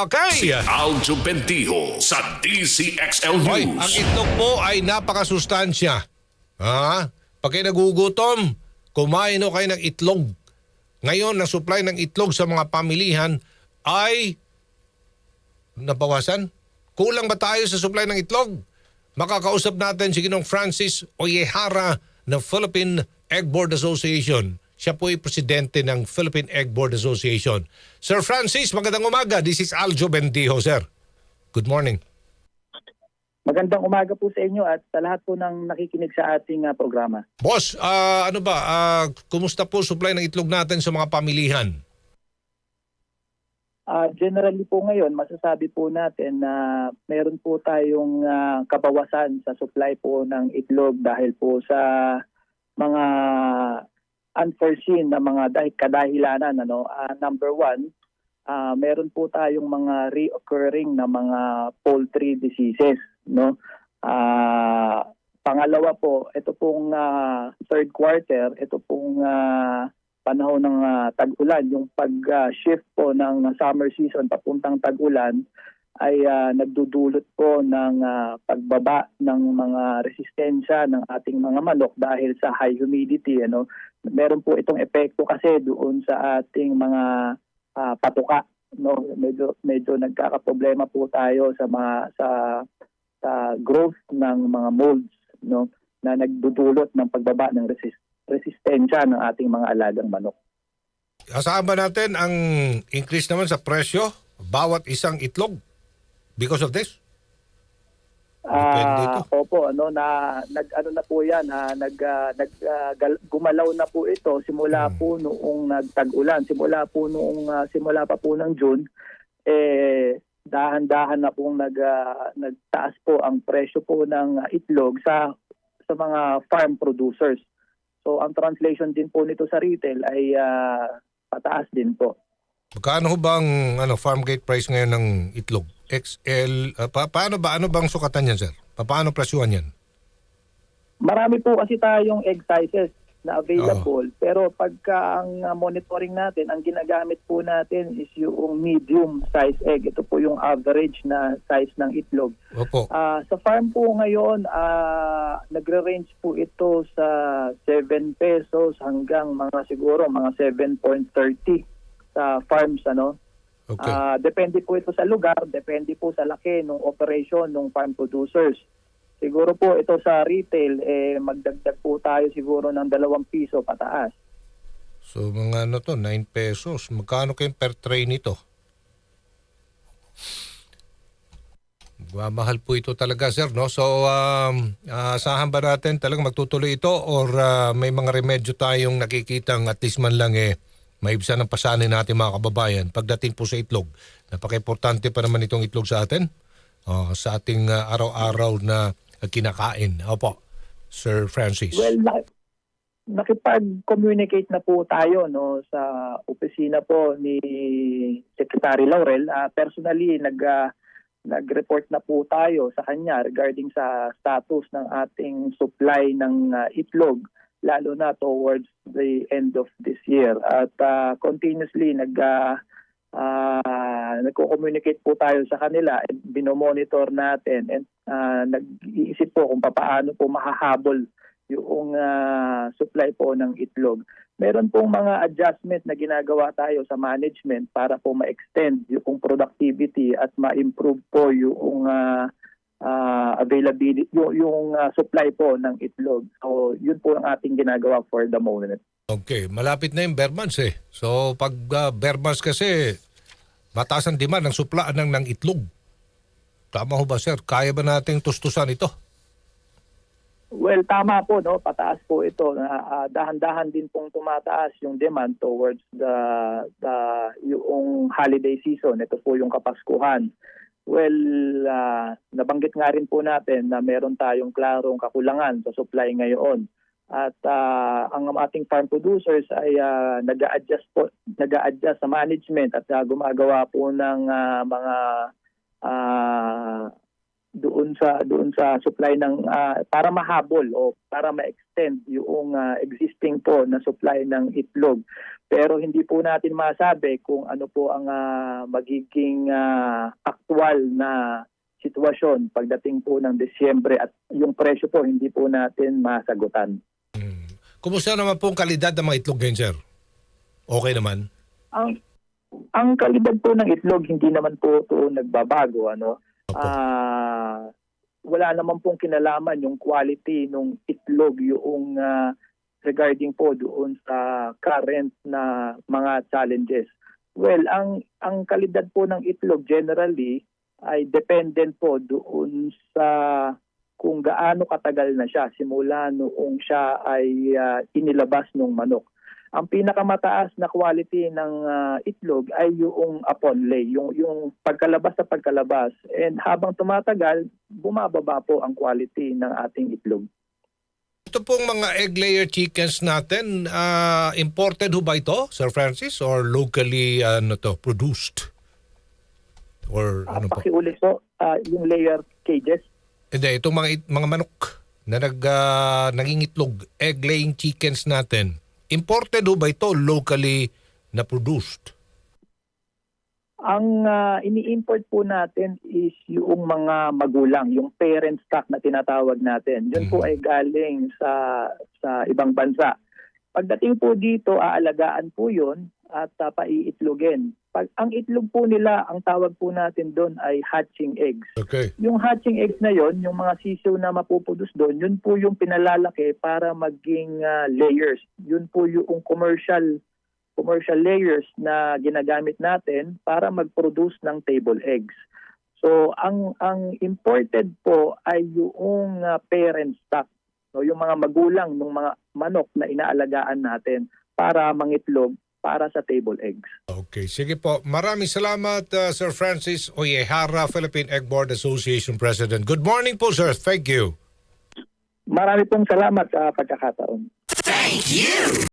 Okay. Aljo Bendijo sa DCXL News. ang itlog po ay napakasustansya. Ha? Pag kayo nagugutom, kumain ho kayo ng itlog. Ngayon, ang supply ng itlog sa mga pamilihan ay nabawasan. Kulang ba tayo sa supply ng itlog? Makakausap natin si Ginong Francis Oyehara ng Philippine Egg Board Association. Siya po ay presidente ng Philippine Egg Board Association. Sir Francis, magandang umaga. This is Aljo Bendijo, sir. Good morning. Magandang umaga po sa inyo at sa lahat po ng nakikinig sa ating ah, programa. Boss, ah, ano ba, ah, kumusta po supply ng itlog natin sa mga pamilihan? Ah, generally po ngayon, masasabi po natin na meron po tayong ah, kabawasan sa supply po ng itlog dahil po sa mga unforeseen na mga dahil kadahilanan. Ano? Ah, number one, ah, meron po tayong mga reoccurring na mga poultry diseases. No? Ah, pangalawa po, ito pong ah, third quarter, ito pong ah, panahon ng ah, tag-ulan, yung pag-shift po ng summer season papuntang tag-ulan ay ah, nagdudulot po ng ah, pagbaba ng mga resistensya ng ating mga manok dahil sa high humidity. Ano? Meron po itong epekto kasi doon sa ating mga ah, patuka. No? Medyo, medyo nagkakaproblema po tayo sa mga sa sa growth ng mga molds no na nagdudulot ng pagbaba ng resist resistensya ng ating mga alagang manok. Asahan ba natin ang increase naman sa presyo bawat isang itlog because of this? Ah, opo, ano na nag ano na po 'yan, ha, nag ah, nag gal- gumalaw na po ito simula Hmm. po noong nagtag-ulan, simula po noong ah, simula pa po ng June eh dahan-dahan na pong nag ah, nagtaas po ang presyo po ng itlog sa sa mga farm producers. So ang translation din po nito sa retail ay ah, pataas din po. Magkano bang ano, farm gate price ngayon ng itlog? XL, ah, pa- paano ba, ano bang sukatan yan, sir? Pa- Paano presyuhan yan? Marami po kasi tayong egg sizes na available. Pero pagka ang uh, monitoring natin, ang ginagamit po natin is yung medium size egg. Ito po yung average na size ng itlog. Opo. Ah, sa farm po ngayon, ah, nagre-range po ito sa 7 pesos hanggang mga siguro mga 7.30 sa farms ano. Okay. Ah, depende po ito sa lugar, depende po sa laki ng operation ng farm producers. Siguro po ito sa retail, eh, magdagdag po tayo siguro ng dalawang piso pataas. So mga ano to, 9 pesos. Magkano kayong per tray nito? Mahal po ito talaga, sir, no? So, um, asahan ba natin talagang magtutuloy ito or ah, may mga remedyo tayong nakikitang at least man lang eh, maibsan ang pasanin natin mga kababayan pagdating po sa itlog. Napaka-importante pa naman itong itlog sa atin, ah, sa ating ah, araw-araw na kinakain. Opo, Sir Francis. Well, na- nakipag-communicate na po tayo no sa opisina po ni Secretary Laurel. Ah, personally, nag ah, nag-report na po tayo sa kanya regarding sa status ng ating supply ng ah, itlog lalo na towards the end of this year. At ah, continuously nag ah, nagko-communicate po tayo sa kanila and binomonitor natin and ah, nag-iisip po kung paano po mahahabol yung ah, supply po ng itlog. Meron pong mga adjustment na ginagawa tayo sa management para po ma-extend yung productivity at ma-improve po yung ah, ah, availability, yung, yung ah, supply po ng itlog. So, yun po ang ating ginagawa for the moment. Okay, malapit na yung months eh. So pag uh, bare months kasi, mataas ang demand ng supla ng, ng itlog. Tama ho ba sir? Kaya ba nating tustusan ito? Well, tama po, no? Pataas po ito. Ah, dahan-dahan din pong tumataas yung demand towards the, the yung holiday season. Ito po yung Kapaskuhan. Well, ah, nabanggit nga rin po natin na meron tayong klarong kakulangan sa supply ngayon. At ah, ang ating farm producers ay ah, nag-a-adjust po, nag-a-adjust sa management at ah, gumagawa po ng ah, mga ah, doon sa doon sa supply ng ah, para mahabol o para ma-extend yung ah, existing po na supply ng itlog. Pero hindi po natin masabi kung ano po ang ah, magiging ah, aktual na sitwasyon pagdating po ng Desyembre at yung presyo po hindi po natin masagutan. Kumusta naman po ang kalidad ng mga itlog ngayon, sir? Okay naman? Ang ang kalidad po ng itlog hindi naman po ito nagbabago ano. Opo. Ah, wala naman pong kinalaman yung quality ng itlog yung ah, regarding po doon sa current na mga challenges. Well, ang ang kalidad po ng itlog generally ay dependent po doon sa kung gaano katagal na siya simula noong siya ay ah, inilabas ng manok ang pinakamataas na quality ng ah, itlog ay yung upon lay, yung yung pagkalabas sa pagkalabas. And habang tumatagal, bumababa po ang quality ng ating itlog. Ito pong mga egg layer chickens natin, ah, imported ho ba ito, Sir Francis? Or locally ano to, produced? Or Uh, ano po? pakiulit po, ah, yung layer cages. Hindi, itong mga, mga manok na nag, ah, nangingitlog, egg laying chickens natin, imported ho ba ito locally na produced? Ang ah, ini-import po natin is yung mga magulang, yung parent stock na tinatawag natin. Yun po Mhm. ay galing sa sa ibang bansa. Pagdating po dito, aalagaan po yun at uh, paiitlogin. Pag, ang itlog po nila, ang tawag po natin doon ay hatching eggs. Okay. Yung hatching eggs na yon, yung mga sisiw na mapupudus doon, yun po yung pinalalaki para maging ah, layers. Yun po yung commercial commercial layers na ginagamit natin para mag-produce ng table eggs. So ang ang imported po ay yung ah, parent stock, no, yung mga magulang ng mga manok na inaalagaan natin para mangitlog para sa table eggs. Okay, sige po. Maraming salamat, uh, Sir Francis Oyehara, Philippine Egg Board Association President. Good morning po, sir. Thank you. Marami pong salamat sa pagkakataon.